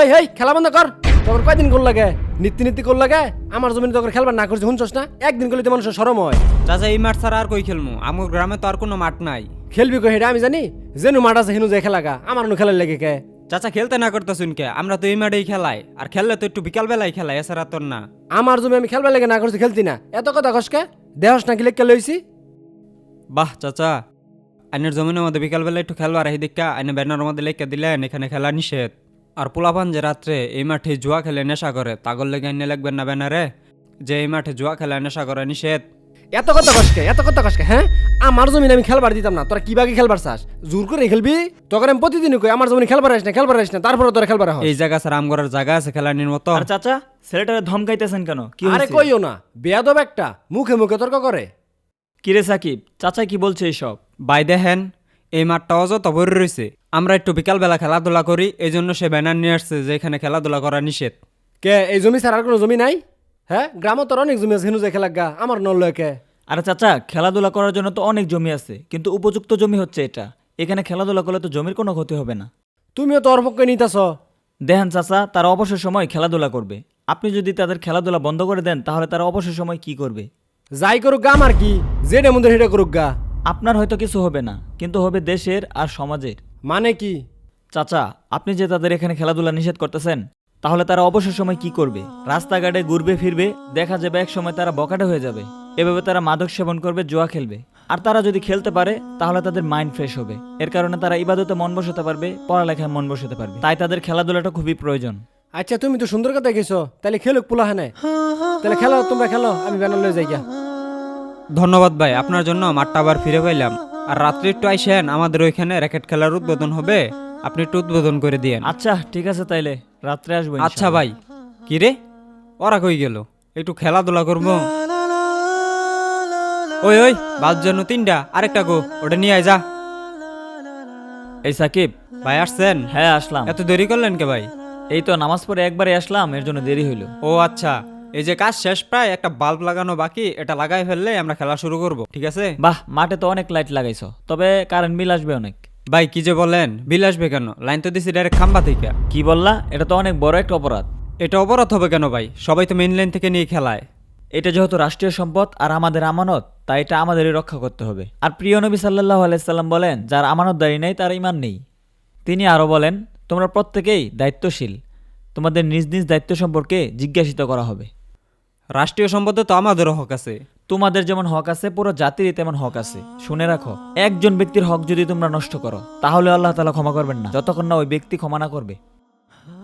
এই এই খেলা বন্ধ কর। তোর কয়দিন গোল লাগে? নিত্য নিত্য গোল লাগে? আমার জমিনে তোর খেলবার না করছি শুনছস না? একদিন করলে তো মানুষের সরম হয়। চাচা এই মাঠ ছাড়া আর কই খেলমু? আমার গ্রামে তো আর কোনো মাঠ নাই। খেলবি কই হেটা আমি জানি। যেনু মাঠ আছে হেনু যে খেলা গা আমার নু খেলার লেগে কে? চাচা খেলতে না করতে শুনকে আমরা তো এই মাঠেই খেলাই। আর খেললে তো একটু বিকাল বেলায় খেলাই এছাড়া তোর না। আমার জমি আমি খেলবার লেগে না করছি খেলতি না। এত কথা কসকে দেহস না লেগে লইছি? বাহ চাচা। আইনের জমিনের মধ্যে বিকাল বেলা একটু খেলবার এই দেখা আইনে ব্যানার মধ্যে লেখা দিলেন এখানে খেলা নিষেধ। আর পোলাপান যে রাত্রে এই মাঠে জুয়া খেলে নেশা করে তাগর লেগে আইনে লাগবেন না ব্যানারে? যে এই মাঠে জুয়া খেলা নেশা করে নিষেধ। এত কথা কসকে এত কথা কসকে হ্যাঁ? আমার জমিনে আমি খেলবার দিতাম না তোরা কি বাকি খেলবার চাস? জোর করে খেলবি? তোকে আমি প্রতিদিন কই আমার জমিনে খেলবার আসিস না খেলবার আসিস না তারপরে তোরা খেলবার হয় এই জায়গা স্যার আমগরের জায়গা আছে খেলানির মতো। আর চাচা ছেলেটারে ধমকাইতেছেন কেন? কি আরে? কইও না বেয়াদব একটা মুখে মুখে তর্ক করে। কিরে সাকিব চাচা কি বলছে এইসব বাই দেখেন এই মাঠটা অযথা ভরে রয়েছে আমরা একটু বিকালবেলা খেলাধুলা করি এই জন্য সে ব্যানার নিয়ে আসছে যে এখানে খেলাধুলা করা নিষেধ। কে এই জমি ছাড়া আর কোনো জমি নাই? হ্যাঁ গ্রামত তোর অনেক জমি আছে হেনু যে খেলা গা আমার নল কে? আরে চাচা খেলাধুলা করার জন্য তো অনেক জমি আছে কিন্তু উপযুক্ত জমি হচ্ছে এটা। এখানে খেলাধুলা করলে তো জমির কোনো ক্ষতি হবে না। তুমিও তোর পক্ষে নিতেছ। দেখেন চাচা তারা অবসর সময় খেলাধুলা করবে। আপনি যদি তাদের খেলাধুলা বন্ধ করে দেন তাহলে তারা অবসর সময় কি করবে? যাই করুক গা আমার কি? যেটা মন্দির হেটা করুক গা। আপনার হয়তো কিছু হবে না কিন্তু হবে দেশের আর সমাজের। মানে কি? চাচা আপনি যে তাদের এখানে খেলাধুলা নিষেধ করতেছেন তাহলে তারা অবসর সময় কি করবে? রাস্তাঘাটে ঘুরবে ফিরবে দেখা যাবে এক সময় তারা বকাটে হয়ে যাবে। এভাবে তারা মাদক সেবন করবে জুয়া খেলবে। আর তারা যদি খেলতে পারে তাহলে তাদের মাইন্ড ফ্রেশ হবে। এর কারণে তারা ইবাদতে মন বসাতে পারবে পড়ালেখায় মন বসাতে পারবে। তাই তাদের খেলাধুলাটা খুবই প্রয়োজন। আচ্ছা তুমি তো সুন্দর কথা গেছো তাহলে খেলুক পোলা হানে। তাহলে খেলো তোমরা খেলো আমি ব্যানার লয়ে যাই গা ধন্যবাদ ভাই আপনার জন্য মাঠটা আবার ফিরে পাইলাম। আর রাত্রে একটু আইসেন আমাদের ওইখানে র্যাকেট খেলার উদ্বোধন হবে। আপনি একটু উদ্বোধন করে দিয়েন। আচ্ছা ঠিক আছে তাইলে রাত্রে আসব আচ্ছা ভাই। কি রে? ওরা কই গেল? একটু খেলাধুলা করব। ওই ওই বাদ জন্য তিনটা আরেকটা গো ওটা নিয়ে আয় যা। এই সাকিব ভাই আসছেন? হ্যাঁ আসলাম। এত দেরি করলেন কে ভাই? এই তো নামাজ পড়ে একবারে আসলাম এর জন্য দেরি হইল। ও আচ্ছা। এই যে কাজ শেষ প্রায় একটা বাল্ব লাগানো বাকি এটা লাগাই ফেললে আমরা খেলা শুরু করব ঠিক আছে? বাহ মাঠে তো অনেক লাইট লাগাইছো। তবে কারেন্ট বিল আসবে অনেক। ভাই কি যে বলেন বিল আসবে কেন? লাইন তো দিছি ডাইরেক্ট খাম্বা থেকে। কি বললা? এটা তো অনেক বড় একটা অপরাধ। এটা অপরাধ হবে কেন ভাই? সবাই তো মেইন লাইন থেকে নিয়ে খেলায়। এটা যেহেতু রাষ্ট্রীয় সম্পদ আর আমাদের আমানত তাই এটা আমাদেরই রক্ষা করতে হবে। আর প্রিয় নবী সাল্লাহ আলাইসাল্লাম বলেন যার আমানতদারি নেই তার ইমান নেই। তিনি আরও বলেন তোমরা প্রত্যেকেই দায়িত্বশীল। তোমাদের নিজ নিজ দায়িত্ব সম্পর্কে জিজ্ঞাসিত করা হবে। রাষ্ট্রীয় সম্পদে তো আমাদেরও হক আছে। তোমাদের যেমন হক আছে পুরো জাতিরই তেমন হক আছে। শুনে রাখো একজন ব্যক্তির হক যদি তোমরা নষ্ট করো তাহলে আল্লাহ তালা ক্ষমা করবেন না যতক্ষণ না ওই ব্যক্তি ক্ষমা না করবে।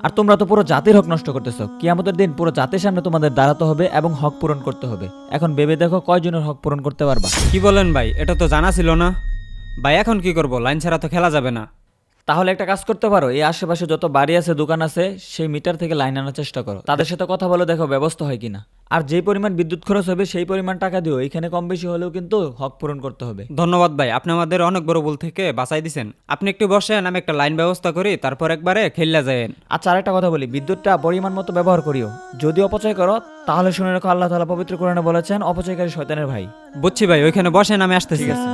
আর তোমরা তো পুরো জাতির হক নষ্ট করতেছো। কিয়ামতের দিন পুরো জাতির সামনে তোমাদের দাঁড়াতে হবে এবং হক পূরণ করতে হবে। এখন ভেবে দেখো কয়জনের হক পূরণ করতে পারবা। কি বলেন ভাই এটা তো জানা ছিল না। ভাই এখন কি করব? লাইন ছাড়া তো খেলা যাবে না। তাহলে একটা কাজ করতে পারো এই আশেপাশে যত বাড়ি আছে দোকান আছে সেই মিটার থেকে লাইন আনার চেষ্টা করো। তাদের সাথে কথা বলে দেখো ব্যবস্থা হয় কিনা। আর যেই পরিমাণ বিদ্যুৎ খরচ হবে সেই পরিমাণ টাকা দিও। এখানে কম বেশি হলেও কিন্তু হক পূরণ করতে হবে। ধন্যবাদ ভাই আপনি আমাদের অনেক বড় ভুল থেকে বাঁচাই দিছেন। আপনি একটু বসেন আমি একটা লাইন ব্যবস্থা করি তারপর একবারে খেললা যায়েন। আচ্ছা আরেকটা কথা বলি বিদ্যুৎটা পরিমাণ মতো ব্যবহার করিও। যদি অপচয় করো তাহলে শুনে রাখো আল্লাহ তালা পবিত্র কোরআনে বলেছেন অপচয়কারী শয়তানের ভাই। বুঝছি ভাই ওইখানে বসেন আমি আসতেছি। ঠিক আছে।